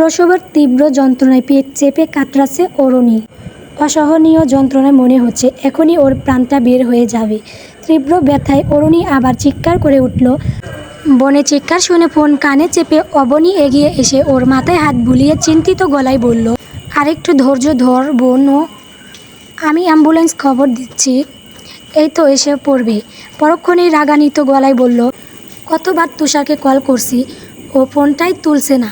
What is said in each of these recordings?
প্রসবের তীব্র যন্ত্রণায় পেট চেপে কাতরাচ্ছে অরুণী। অসহনীয় যন্ত্রণায় মনে হচ্ছে, এখনই ওর প্রাণটা বের হয়ে যাবে। তীব্র ব্যথায় অরুণী আবার চিৎকার করে উঠল বনে চিৎকার শুনে ফোন কানে চেপে অবনী এগিয়ে এসে ওর মাথায় হাত বুলিয়ে চিন্তিত গলায় বলল, আরেকটু ধৈর্য ধর বোনও আমি অ্যাম্বুলেন্স খবর দিচ্ছি। এই তো এসে পড়বে। পরক্ষণেই রাগান্বিত গলায় বলল, কতবার তুষারকে কল করছি, ও ফোনটাই তুলছে না।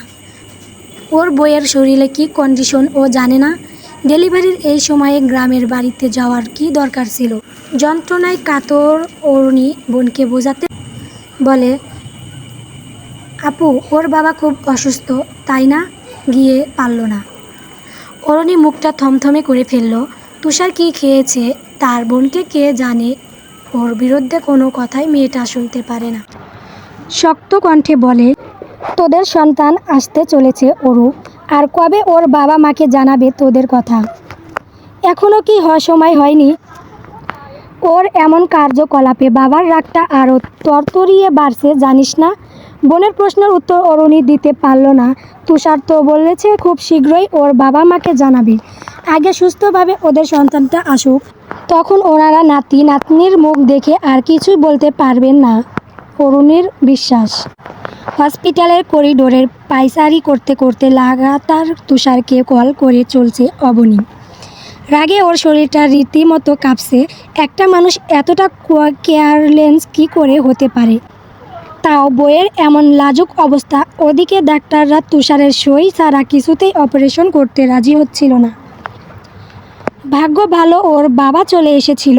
ওর বইয়ের শরীরে কি কন্ডিশন ও জানে না। ডেলিভারির এই সময়ে গ্রামের বাড়িতে যাওয়ার কি দরকার ছিল? যন্ত্রণায় কাতর অরুণী বোনকে বোঝাতে বলে, আপু, ওর বাবা খুব অসুস্থ, তাই না? গিয়ে পারল না। অরণি মুখটা থমথমে করে ফেলল, তুষার কি খেয়েছে? তার বোনকে কে জানে? ওর বিরুদ্ধে কোনো কথাই মেয়েটা শুনতে পারে না। শক্ত কণ্ঠে বলে তোদের সন্তান আসতে চলেছে অরু, আর কবে ওর বাবা মাকে জানাবে তোদের কথা? এখনও কি হয় সময় হয়নি। ওর এমন কার্যকলাপে বাবার রাগটা আরও তরতরিয়ে বাড়ছে, জানিস না? বোনের প্রশ্নের উত্তর অরুণী দিতে পারল না। তুষার তো বলেছে খুব শীঘ্রই ওর বাবা মাকে জানাবে। আগে সুস্থভাবে ওদের সন্তানটা আসুক। তখন ওনারা নাতি নাতনির মুখ দেখে আর কিছুই বলতে পারবেন না। অরুণীর বিশ্বাস। হসপিটালের করিডোরের পাইসারি করতে করতে লাগাতার তুষারকে কল করে চলছে অবনী। রাগে ওর শরীরটা রীতিমতো কাঁপছে। একটা মানুষ এতটা কেয়ারলেন্স কি করে হতে পারে? তাও বইয়ের এমন লাজুক অবস্থা। ওদিকে ডাক্তাররা তুষারের সই ছাড়া কিছুতেই অপারেশন করতে রাজি হচ্ছিল না। ভাগ্য ভালো ওর বাবা চলে এসেছিল।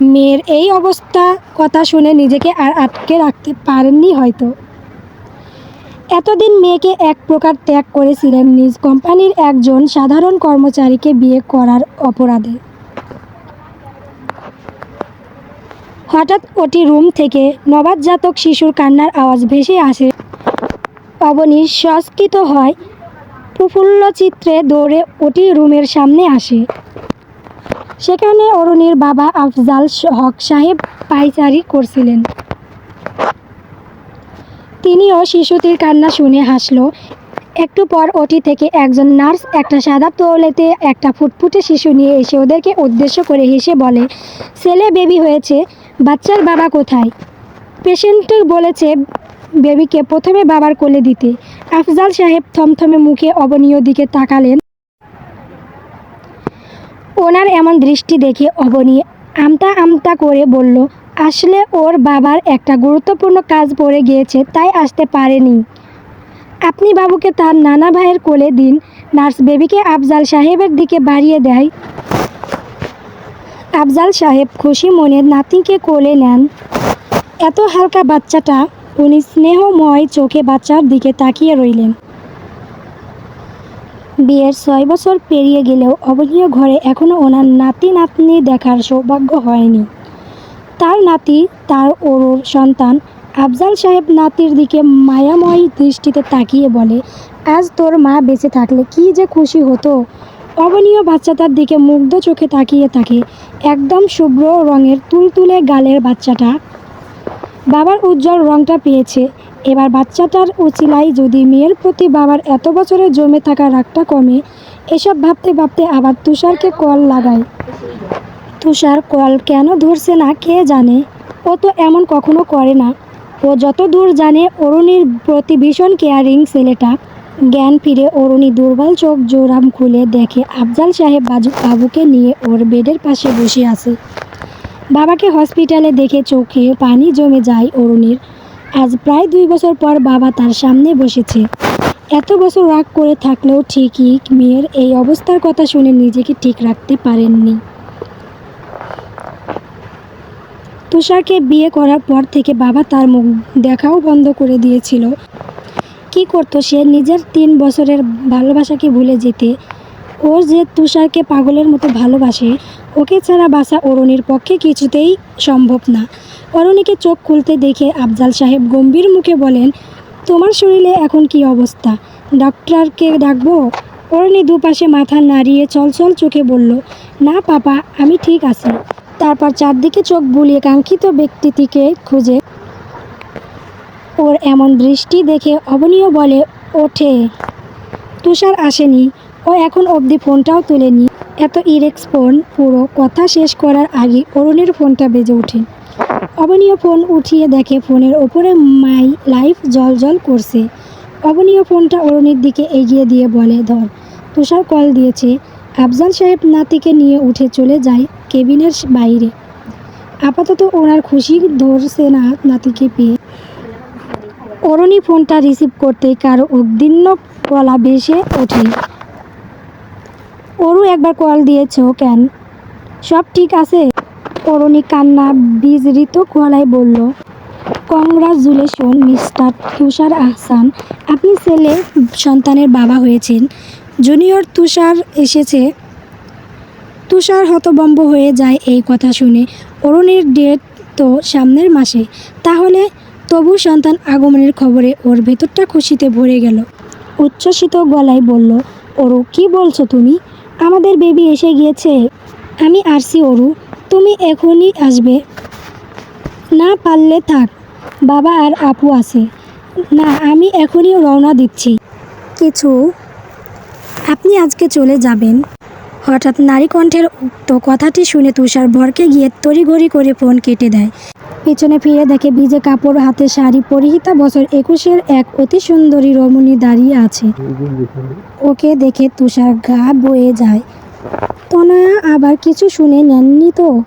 মেয়ের এই অবস্থা কথা শুনে নিজেকে আর আটকে রাখতে পারেননি হয়তো। এতদিন মেয়েকে এক প্রকার ত্যাগ করেছিলেন নিজ কোম্পানির একজন সাধারণ কর্মচারীকে বিয়ে করার অপরাধে। হঠাৎ ওটি রুম থেকে নবাজ্জাতক শিশুর কান্নার আওয়াজ ভেসে আসে। অবনী সংস্কৃত হয় প্রফুল্ল চিত্রে দৌড়ে ওটি রুমের সামনে আসে। সেখানে অরুণীর বাবা আফজাল হক সাহেব পাইচারি করছিলেন। তিনিও শিশুটির কান্না শুনে হাসলো। একটু পর ওটি থেকে একজন নার্স একটা সাদা তোলেতে একটা ফুটফুটে শিশু নিয়ে এসে ওদেরকে উদ্দেশ্য করে হেসে বলে, ছেলে বেবি হয়েছে, বাচ্চার বাবা কোথায়? পেশেন্ট বলেছে বেবিকে প্রথমে বাবার কোলে দিতে। আফজাল সাহেব থমথমে মুখে অবনীয় দিকে তাকালেন। ওনার এমন দৃষ্টি দেখে অবনী আমতা আমতা করে বলল, আসলে ওর বাবার একটা গুরুত্বপূর্ণ কাজ পড়ে গিয়েছে, তাই আসতে পারেনি। আপনি বাবুকে তার নানা ভাইয়ের কোলে দিন, নার্স বেবিকে আফজাল সাহেবের দিকে বাড়িয়ে দেয়। আফজাল সাহেব খুশি মনে নাতিকে কোলে নেন। এত হালকা বাচ্চাটা উনি স্নেহময় চোখে বাচ্চার দিকে তাকিয়ে রইলেন। বিয়ের ছয় বছর পেরিয়ে গেলেও অবনীয় ঘরে এখনও ওনার নাতি নাতনি দেখার সৌভাগ্য হয়নি। তার নাতি, তার ওরুর সন্তান আফজাল সাহেব নাতির দিকে মায়াময় দৃষ্টিতে তাকিয়ে বলে, আজ তোর মা বেঁচে থাকলে কি যে খুশি হতো? অবনীয় বাচ্চাটার দিকে মুগ্ধ চোখে তাকিয়ে থাকে একদম শুভ্র রঙের তুলতুলে গালের বাচ্চাটা। বাবার উজ্জ্বল রংটা পেয়েছে। এবার বাচ্চাটার উচিলাই যদি মেয়ের প্রতি বাবার এত বছরে জমে থাকা রাগটা কমে, এসব ভাবতে ভাবতে আবার তুষারকে কল লাগায়। তুষার কল কেন ধরছে না কে জানে? ও তো এমন কখনো করে না। ও যত দূর জানে অরুণীর প্রতি ভীষণ কেয়ারিং ছেলেটা। জ্ঞান ফিরে অরুণী দুর্বল চোখ জোরাম খুলে দেখে আফজাল সাহেব বাবুকে নিয়ে ওর বেডের পাশে বসে আছে। বাবাকে হসপিটালে দেখে চোখে পানি জমে যায় অরুণীর। আজ প্রায় দুই বছর পর বাবা তার সামনে বসেছে। এত বছর রাগ করে থাকলেও ঠিকই মেয়ের এই অবস্থার কথা শুনে নিজেকে ঠিক রাখতে পারেননি। তুষারকে বিয়ে করার পর থেকে বাবা তার মুখ দেখাও বন্ধ করে দিয়েছিল। কি করতো সে নিজের তিন বছরের ভালোবাসাকে ভুলে যেতে। ও যে তুষারকে পাগলের মতো ভালোবাসে ওকে ছাড়া বাসা অরুণীর পক্ষে কিছুতেই সম্ভব না। অরুণীকে চোখ খুলতে দেখে আফজাল সাহেব গম্ভীর মুখে বলেন, তোমার শরীরে এখন কি অবস্থা? ডক্টরকে ডাকবো? অরুণী দুপাশে মাথা নাড়িয়ে চলচল চোখে বলল, না পাপা, আমি ঠিক আছি। তারপর চারদিকে চোখ বুলিয়ে কাঙ্ক্ষিত ব্যক্তিটিকে খুঁজে ওর এমন দৃষ্টি দেখে অবনীয় বলে, ওঠে। তুষার আসেনি। ও এখন অবধি ফোনটাও তোলেনি। এত ইরেক্স ফোন পুরো কথা শেষ করার আগে অরুণের ফোনটা বেজে ওঠে। অবনীয় ফোন উঠিয়ে দেখে ফোনের ওপরে মাই লাইফ জল জল করছে। অবনীয় ফোনটা অরুণের দিকে এগিয়ে দিয়ে বলে, ধর, তুষার কল দিয়েছে। আফজাল সাহেব নাতিকে নিয়ে উঠে চলে যায় কেবিনের বাইরে। আপাতত ওনার খুশি ধরছে না নাতিকে পেয়ে। অরুণী ফোনটা রিসিভ করতেই কারও উদ্দিন্ন গলা ভেসে ওঠে। অরু একবার কল দিয়েছ কেন সব ঠিক আছে? অরুণী কান্না বিজড়িত গলায় বলল, কংগ্রাচুলেশন, মিস্টার তুষার আহসান। আপনি ছেলে, সন্তানের বাবা হয়েছেন। জুনিয়র তুষার এসেছে। তুষার হতবম্ব হয়ে যায় এই কথা শুনে। অরুণের ডেট তো সামনের মাসে। তাহলে তবু সন্তান আগমনের খবরে ওর ভেতরটা খুশিতে ভরে গেল। উচ্ছ্বসিত গলায় বলল অরু কি বলছো তুমি? আমাদের বেবি এসে গিয়েছে। আমি আসছি অরু, তুমি এখনই আসবে। না পারলে থাক, বাবা আর আপু আছে। না, আমি এখনই রওনা দিচ্ছি। কিছু, আপনি আজকে চলে যাবেন। হঠাৎ নারী কণ্ঠের উক্ত কথাটি শুনে তুষার ভরকে গিয়ে তড়িঘড়ি করে ফোন কেটে দেয়। পেছনে ফিরে দেখে ভিজে কাপড়, হাতে শাড়ি, পরিহিতা বছর একুশের এক অতি সুন্দরী রমণী দাঁড়িয়ে আছে। ওকে দেখে তুষার গা বয়ে যায়। তনয়া আবার কিছু শুনে নেননি তো?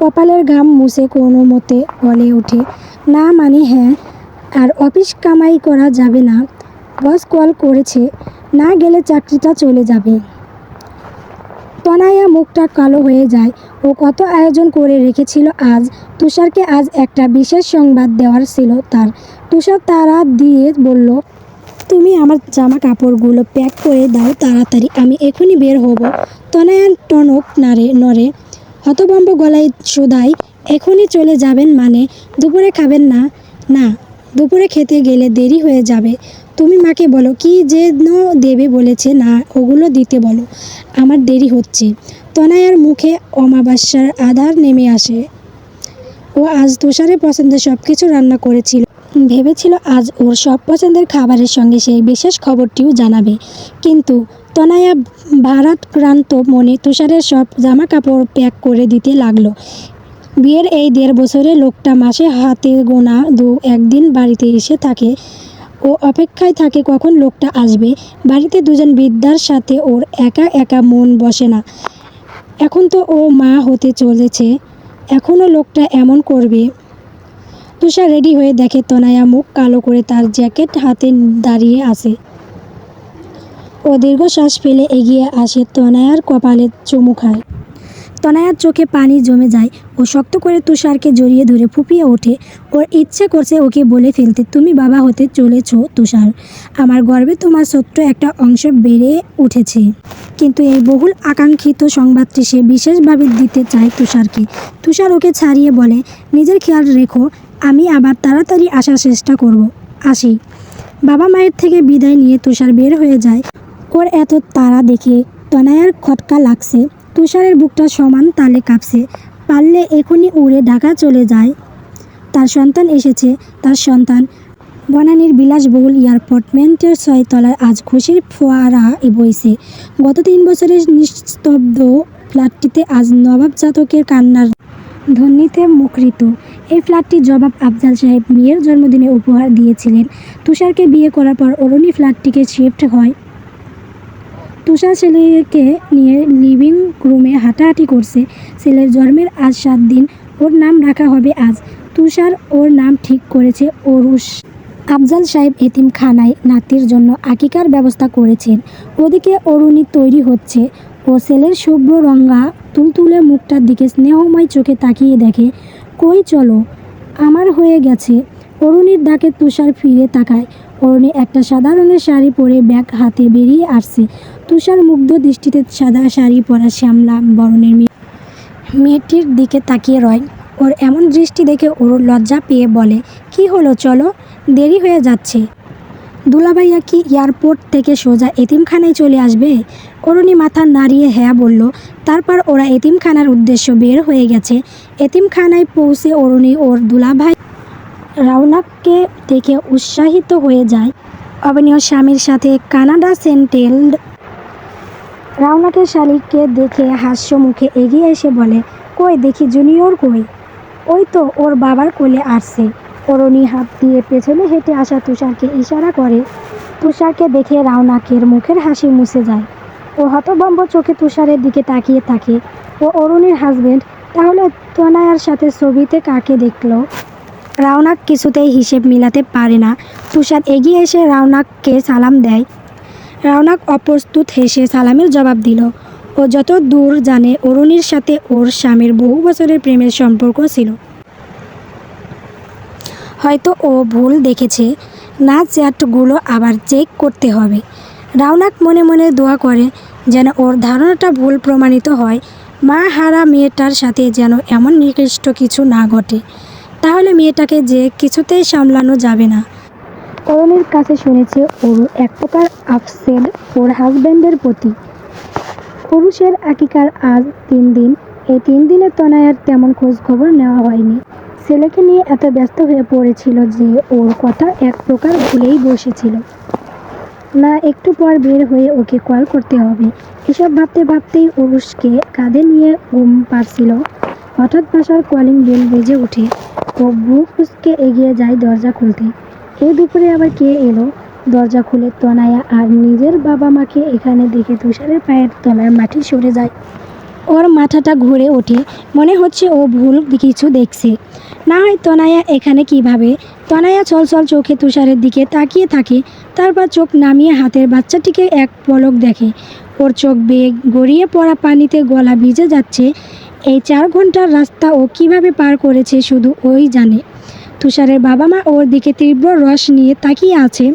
কপালের ঘাম মুছে কোনো মতে বলে ওঠে। না মানে হ্যাঁ আর অফিস কামাই করা যাবে না। বস কল করেছে, না গেলে চাকরিটা চলে যাবে। তনায়া মুখটা কালো হয়ে যায় ও কত আয়োজন করে রেখেছিল আজ। তুষারকে আজ একটা বিশেষ সংবাদ দেওয়ার ছিল তার। তুষার তারা দিয়ে বলল, তুমি আমার জামা কাপড়গুলো প্যাক করে দাও তাড়াতাড়ি, আমি এখনই বের হব। তনায়ান টনক নারে নরে হতভম্ব গলায় শোধাই এখনই চলে যাবেন মানে? দুপুরে খাবেন না? না, দুপুরে খেতে গেলে দেরি হয়ে যাবে। তুমি মাকে বলো, কি যে দেবে বলেছে, না, ওগুলো দিতে বলো। আমার দেরি হচ্ছে। তনায়ার মুখে অমাবস্যার আধার নেমে আসে। ও আজ তুষারের পছন্দের সব কিছু রান্না করেছিল। ভেবেছিল আজ ওর সব পছন্দের খাবারের সঙ্গে সেই বিশেষ খবরটিও জানাবে। কিন্তু তনায়া ভারাক্রান্ত মনে তুষারের সব জামা কাপড় প্যাক করে দিতে লাগল। বিয়ের এই দেড় বছরে লোকটা মাসে হাতে গোনা দু একদিন বাড়িতে এসে থাকে। ও অপেক্ষায় থাকে কখন লোকটা আসবে। বাড়িতে দুজন বৃদ্ধার সাথে ওর একা একা মন বসে না। এখন তো ও মা হতে চলেছে। এখনও লোকটা এমন করবে? তুষার রেডি হয়ে দেখে তনায়া মুখ কালো করে তার জ্যাকেট হাতে দাঁড়িয়ে আছে। ও দীর্ঘশ্বাস ফেলে এগিয়ে আসে তনায়ার কপালে চুমু খায়। তনায়ার চোখে পানি জমে যায় ও শক্ত করে তুষারকে জড়িয়ে ধরে ফুপিয়ে ওঠে। ওর ইচ্ছে করছে ওকে বলে ফেলতে, তুমি বাবা হতে চলেছ তুষার। আমার গর্বে তোমার ছোট্ট একটা অংশ বেড়ে উঠেছে। কিন্তু এই বহুল আকাঙ্ক্ষিত সংবাদটি সে বিশেষভাবে দিতে চায় তুষারকে। তুষার ওকে ছাড়িয়ে বলে, নিজের খেয়াল রেখো, আমি আবার তাড়াতাড়ি আসার চেষ্টা করব। আসি। বাবা মায়ের থেকে বিদায় নিয়ে তুষার বের হয়ে যায়। ওর এত তারা দেখে তনায়ার খটকা লাগছে। তুষারের বুকটা সমান তালে কাঁপছে। পারলে এখনই উড়ে ঢাকা চলে যায়। তার সন্তান এসেছে, তার সন্তান। বনানীর বিলাসবহুল এয়ারপোর্টমেন্টের ছয়তলায় আজ খুশির ফোয়ারা বইছে গত তিন বছরের নিস্তব্ধ ফ্ল্যাটটিতে আজ নবাব জাতকের কান্নার ধ্বনিতে মুখরিত। এই ফ্ল্যাটটির জবাব আফজাল সাহেব মেয়ের জন্মদিনে উপহার দিয়েছিলেন। তুষারকে বিয়ে করার পর অরুণী ফ্ল্যাটটিকে শিফট হয়। তুষার ছেলেকে নিয়ে লিভিং রুমে হাঁটাহাঁটি করছে। ছেলের জন্মের আজ সাত দিন। ওর নাম রাখা হবে আজ। তুষার ওর নাম ঠিক করেছে অরুষ আফজাল সাহেব এতিমখানায় নাতির জন্য আকিকার ব্যবস্থা করেছেন। ওদিকে অরুণী তৈরি হচ্ছে। ও ছেলের শুভ্র রঙা, তুলতুলে মুখটার দিকে স্নেহময় চোখে তাকিয়ে দেখে, কই চলো? আমার হয়ে গেছে। অরুণীর ডাকে তুষার ফিরে তাকায়। অরুণী একটা সাদা রঙের শাড়ি পরে ব্যাগ হাতে বেরিয়ে আসছে। তুষার মুগ্ধ দৃষ্টিতে সাদা শাড়ি পরা শ্যামলা বরণের মেয়ে। মেয়েটির দিকে তাকিয়ে রয়। ওর এমন দৃষ্টি দেখে ওর লজ্জা পেয়ে বলে, কি হলো, চলো, দেরি হয়ে যাচ্ছে। দুলাভাইয়া কি এয়ারপোর্ট থেকে সোজা এতিমখানায় চলে আসবে? অরুণী মাথা নাড়িয়ে হ্যাঁ বলল। তারপর ওরা এতিমখানার উদ্দেশ্য বের হয়ে গেছে। এতিমখানায় পৌঁছে অরুণী ওর দুলাভাই রাউনাককে দেখে উৎসাহিত হয়ে যায় অবনীয় স্বামীর সাথে কানাডা সেন্টেলড রাওনাকের শালিককে দেখে হাস্য মুখে এগিয়ে এসে বলে, কই দেখি জুনিয়র কই? ওই তো, ওর বাবার কোলে আসছে। অরুণী হাত দিয়ে পেছনে হেঁটে আসা তুষারকে ইশারা করে। তুষারকে দেখে রাওনাকের মুখের হাসি মুছে যায়। ও হতভম্ব চোখে তুষারের দিকে তাকিয়ে থাকে। ও অরুণীর হাজবেন্ড তাহলে তনায়ার সাথে ছবিতে কাকে দেখল? রাওনাক কিছুতেই হিসেব মিলাতে পারে না। তুষার এগিয়ে এসে রাওনাককে সালাম দেয়। রাওনাক অপ্রস্তুত হেসে সালামের জবাব দিল। ও যত দূর জানে, অরুণীর সাথে ওর স্বামীর বহু বছরের প্রেমের সম্পর্ক ছিল। হয়তো ও ভুল দেখেছে। না চ্যাটগুলো আবার চেক করতে হবে। রাওনাক মনে মনে দোয়া করে যেন ওর ধারণাটা ভুল প্রমাণিত হয়। মা হারা মেয়েটার সাথে যেন এমন নিকৃষ্ট কিছু না ঘটে। তাহলে মেয়েটাকে যে কিছুতেই সামলানো যাবে না। অরুণের কাছে শুনেছে অরু এক প্রকার আপসেড ওর হাজব্যান্ডের প্রতি। পুরুষের আকিকার আজ তিন দিন, এই তিন দিনে তনায়ার তেমন খোঁজ খবর নেওয়া হয়নি। ছেলেকে নিয়ে এত ব্যস্ত হয়ে পড়েছিল যে ওর কথা এক প্রকার ভুলেই বসেছিল। না, একটু পর বের হয়ে ওকে কল করতে হবে। এসব ভাবতে ভাবতেই অরুষকে কাঁধে নিয়ে ঘুম পারছিল হঠাৎ বাসার কলিং বেল বেজে ওঠে। ও বুক ফুসকে এগিয়ে যায় দরজা খুলতে। এই দুপুরে আবার কে এলো? দরজা খুলে তনায়া আর নিজের বাবা মাকে এখানে দেখে তুষারের পায়ের তলায় মাটি সরে যায়। ওর মাথাটা ঘুরে ওঠে। মনে হচ্ছে ও ভুল কিছু দেখছে। না হয় তনায়া এখানে কীভাবে? তনায়া ছলছল চোখে তুষারের দিকে তাকিয়ে থাকে। তারপর চোখ নামিয়ে হাতের বাচ্চাটিকে এক পলক দেখে। ওর চোখ বেয়ে গড়িয়ে পড়া পানিতে গলা ভিজে যাচ্ছে। এই চার ঘণ্টার রাস্তা ও কীভাবে পার করেছে শুধু ওই জানে। তুষারের বাবা মা ওর দিকে তীব্র রস নিয়ে তাকিয়ে আছে।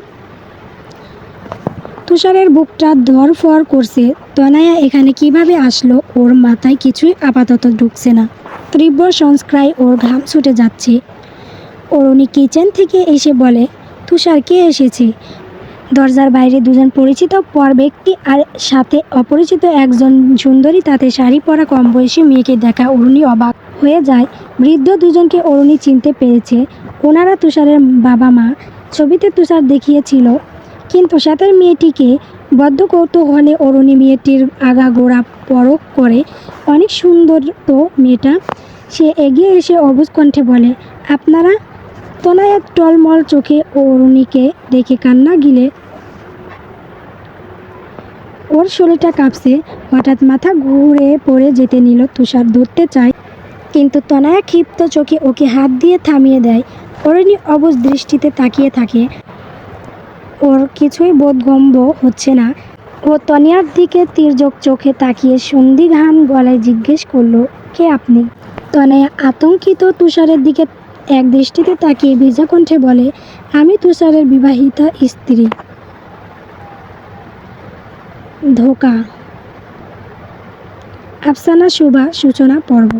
তুষারের বুকটা ধরফর করছে। তনায়া এখানে কীভাবে আসলো? ওর মাথায় কিছুই আপাতত ঢুকছে না। তীব্র সংস্ক্রায় ওর ঘাম ছুটে যাচ্ছে। অরুণী কিচেন থেকে এসে বলে, তুষার, কে এসেছে? দরজার বাইরে দুজন পরিচিত, পর ব্যক্তি আর সাথে অপরিচিত একজন সুন্দরী তাতে শাড়ি পরা কম বয়সী মেয়েকে দেখা অরুণী অবাক হয়ে যায়। বৃদ্ধ দুজনকে অরুণী চিনতে পেরেছে। ওনারা তুষারের বাবা মা। ছবিতে তুষার দেখিয়েছিল। কিন্তু সাথের মেয়েটিকে বদ্ধ কৌতূহলে অরুণী মেয়েটির আগাগোড়া পরখ করে, অনেক সুন্দর তো মেয়েটা। সে এগিয়ে এসে অবুজ কণ্ঠে বলে, আপনারা তনায়াত টলমল চোখে অরুণীকে দেখে কান্না গিলে। ওর শরীরটা কাঁপছে। হঠাৎ মাথা ঘুরে পড়ে যেতে নিল তুষার ধরতে চায়। কিন্তু তনায়া ক্ষিপ্ত চোখে ওকে হাত দিয়ে থামিয়ে দেয়। অরুণী অবুজ দৃষ্টিতে তাকিয়ে থাকে। ওর কিছুই বোধগম্য হচ্ছে না। ও তনিয়ার দিকে তির্যক চোখে তাকিয়ে সন্দিঘান গলায় জিজ্ঞেস করল, কে আপনি? তনয়া আতঙ্কিত তুষারের দিকে এক দৃষ্টিতে তাকিয়ে ভিজা কণ্ঠে বলে, আমি তুষারের বিবাহিতা স্ত্রী। ধোকা। আফসানা শোভা, সূচনা পর্ব।